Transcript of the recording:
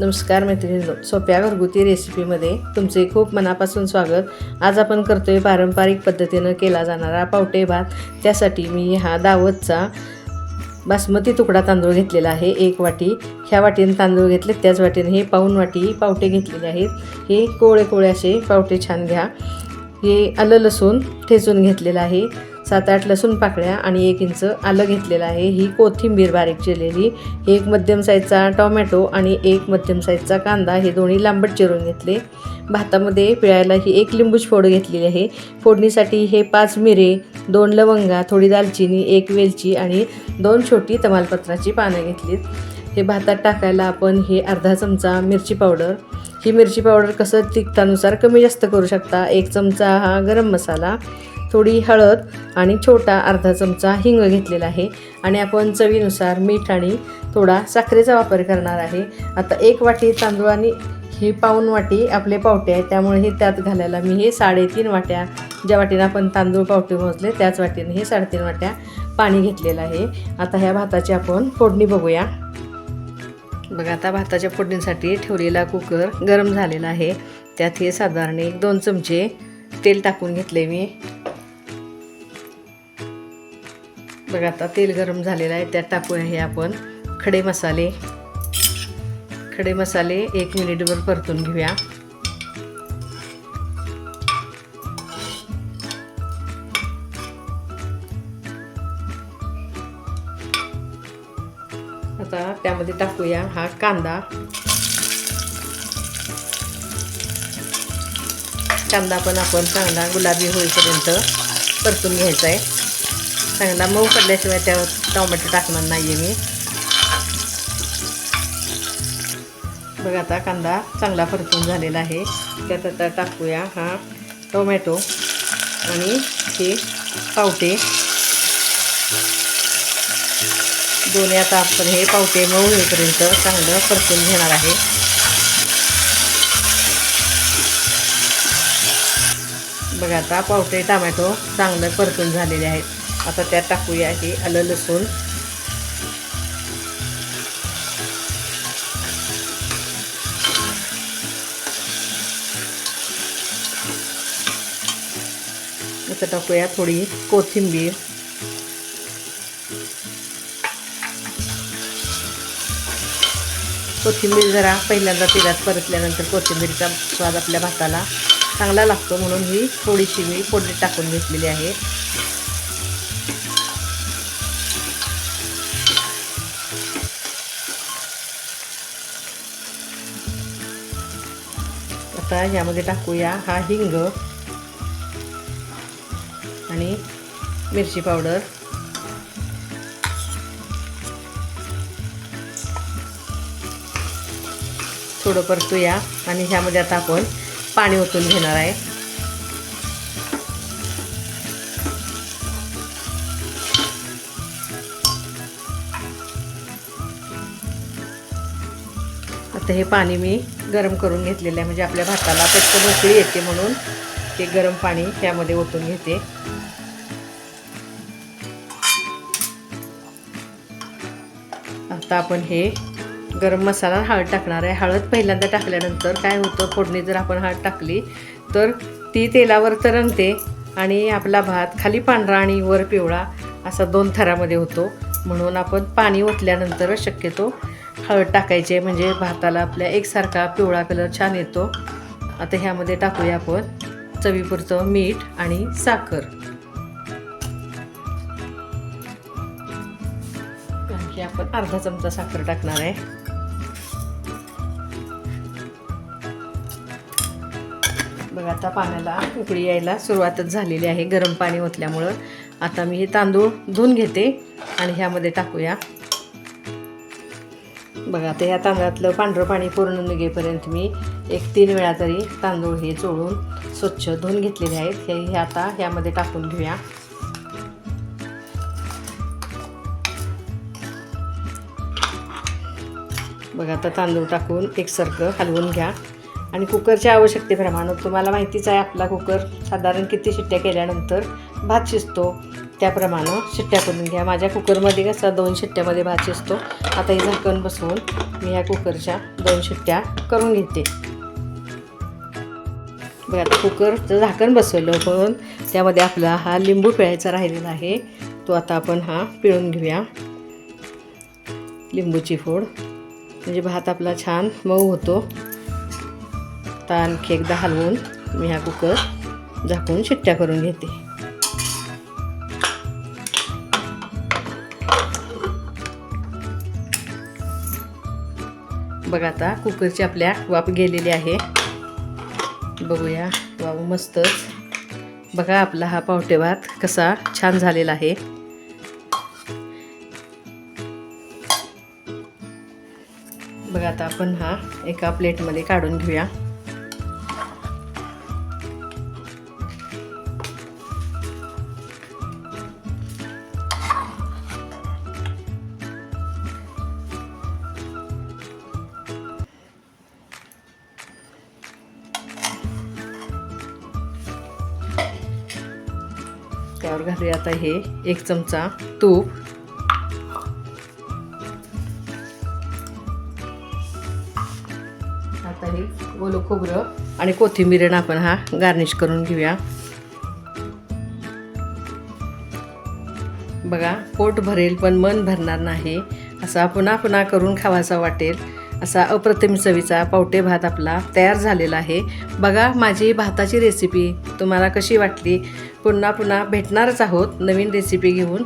नमस्कार मैत्रिणी सोप्या घरगुती रेसिपीमध्ये तुमचे खूप मनापासून स्वागत. आज आपण करतोय पारंपरिक पद्धतीनं केला जाणारा पावटे भात. त्यासाठी मी हा दावतचा बासमती तुकडा तांदूळ घेतलेला आहे एक वाटी. ह्या वाटीनं तांदूळ घेतले त्याच वाटीनं हे पाऊन वाटी पावटे घेतलेले आहेत. हे कोळे कोळे असे पावटे छान घ्या. हे आलं लसूण ठेचून घेतलेलं आहे. सात आठ लसूण पाकळ्या आणि एक इंच आलं घेतलेलं आहे. ही कोथिंबीर बारीक चिरलेली एक मध्यम साईजचा टोमॅटो आणि एक मध्यम साईजचा कांदा हे दोन्ही लांबट चिरून घेतले. भातामध्ये पिळायला ही एक लिंबूच फोड घेतलेली आहे. फोडणीसाठी हे पाच मिरे दोन लवंगा थोडी दालचिनी एक वेलची आणि दोन छोटी तमालपत्राची पानं घेतलीत. हे भातात टाकायला आपण हे अर्धा चमचा मिरची पावडर. ही मिरची पावडर कसं तिखतानुसार कमी जास्त करू शकता? एक चमचा हा गरम मसाला. थोडी हळद आणि छोटा अर्धा चमचा हिंग घेतलेला आहे. आणि आपण चवीनुसार मीठ आणि थोडा साखरेचा वापर करणार आहे. आता एक वाटी तांदूळ आणि ही पाऊन वाटी आपले पावटे आहे त्यामुळे हे त्यात घालायला मी हे साडेतीन वाट्या ज्या वाटीनं आपण तांदूळ पावटे मोजले त्याच वाटीने हे साडेतीन वाट्या पाणी घेतलेलं आहे. आता ह्या भाताची आपण फोडणी बघूया. बघा आता भाताच्या फोडणीसाठी ठेवलेला कुकर गरम झालेला आहे. त्यात हे साधारण एक दोन चमचे तेल टाकून घेतले मी. बघा आता तेल गरम झालेलं आहे त्यात टाकूया हे आपण. खडे मसाले. खडे मसाले एक मिनिटभर परतून घेऊया. आता त्यामध्ये टाकूया हा कांदा. कांदा पण आपण चांगला गुलाबी होईपर्यंत परतून घ्यायचा आहे. चांगला मऊ पडल्याशिवाय त्यावर टोमॅटो टाकणार नाही आहे मी. बघा आता कांदा चांगला परतून झालेला आहे. त्यात आता टाकूया हा टोमॅटो आणि हे पावटे. दोन्ही आता आपण हे पावटे मऊ येईपर्यंत चांगलं परतून घेणार आहे. बघा आता पावटे टोमॅटो चांगलं परतून झालेले आहेत. आता त्यात टाकूया हे आलं लसूण. आता टाकूया थोडी कोथिंबीर. कोथिंबीर जरा पहिल्यांदा तेलात परतल्यानंतर कोथिंबीरचा स्वाद आपल्या भाताला चांगला लागतो म्हणून ही थोडीशी मी फोडणी टाकून घेतलेली आहे. आता ह्यामध्ये टाकूया हा हिंग आणि मिरची पावडर. थोडं परतूया आणि ह्यामध्ये आता आपण पाणी ओतून घेणार आहे. तर हे पाणी मी गरम करून घेतलेलं आहे. म्हणजे आपल्या भाताला पटकन उकळी येते म्हणून ते गरम पाणी त्यामध्ये ओतून घेते. आता आपण हे गरम मसाला हळद टाकणार आहे. हळद पहिल्यांदा टाकल्यानंतर काय होतं फोडणी जर आपण हळद टाकली तर ती तेलावर तरंगते आणि आपला भात खाली पांढरा आणि वर पिवळा असा दोन थरामध्ये होतो. म्हणून आपण पाणी ओतल्यानंतरच शक्यतो हळद टाकायचे म्हणजे भाताला आपल्या एकसारखा पिवळा कलर छान येतो. आता ह्यामध्ये टाकूया आपण चवीपुरतं मीठ आणि साखर. आणखी आपण अर्धा चमचा साखर टाकणार आहे. बघा आता पाण्याला उकळी यायला सुरुवातच झालेली आहे. गरम पाणी ओतल्यामुळं. आता मी हे तांदूळ धुवून घेते आणि ह्यामध्ये टाकूया. बघा आता ह्या तांदळातलं पांढरं पाणी पूर्ण निघेपर्यंत मी एक तीन वेळा तरी तांदूळ हे चोळून स्वच्छ धुवून घेतलेले आहेत. हे हे आता ह्यामध्ये टाकून घेऊया. बघा आता तांदूळ टाकून एकसारखं हलवून घ्या. आणि कुकरच्या आवश्यकतेप्रमाणे तुम्हाला माहितीच आहे आपला कुकर साधारण किती शिट्ट्या केल्यानंतर भात शिजतो. त्याप्रमाणे शिट्ट्या करून घ्या. माझ्या कुकरमध्ये कसा दोन शिट्ट्यामध्ये भात शिजतो. आता हे झाकण बसवून मी ह्या कुकरच्या दोन शिट्ट्या करून घेते. बघा आता कुकरचं झाकण बसवलं पण त्यामध्ये आपला हा लिंबू पिळायचा राहिलेला आहे. तो आता आपण हा पिळून घेऊया. लिंबूची फोड. म्हणजे भात आपला छान मऊ होतो. आता आणखी एकदा हलवून मी हा कुकर झाकून शिट्ट्या करून घेते. बघा आता कुकरची आपल्या वाफ गेलेली आहे. बघूया वाव मस्तच. बघा आपला हा पावटे भात कसा छान झालेला आहे. बघा आता आपण हा एका प्लेटमध्ये काढून घेऊया. त्यावर घालूया आता हे एक चमचा तूप. आता हे ओलं खोबरं आणि कोथिंबीरीनं आपण हा गार्निश करून घेऊया. बघा पोट भरेल पण मन भरणार नाही. असा पुन्हा पुन्हा करून खावासा वाटेल. असा अप्रतिम चवीचा पावटे भात आपला तयार झालेला आहे. बघा माझी भाताची रेसिपी तुम्हाला कशी वाटली? पुन्हा पुन्हा भेटणारच आहोत नवीन रेसिपी घेऊन.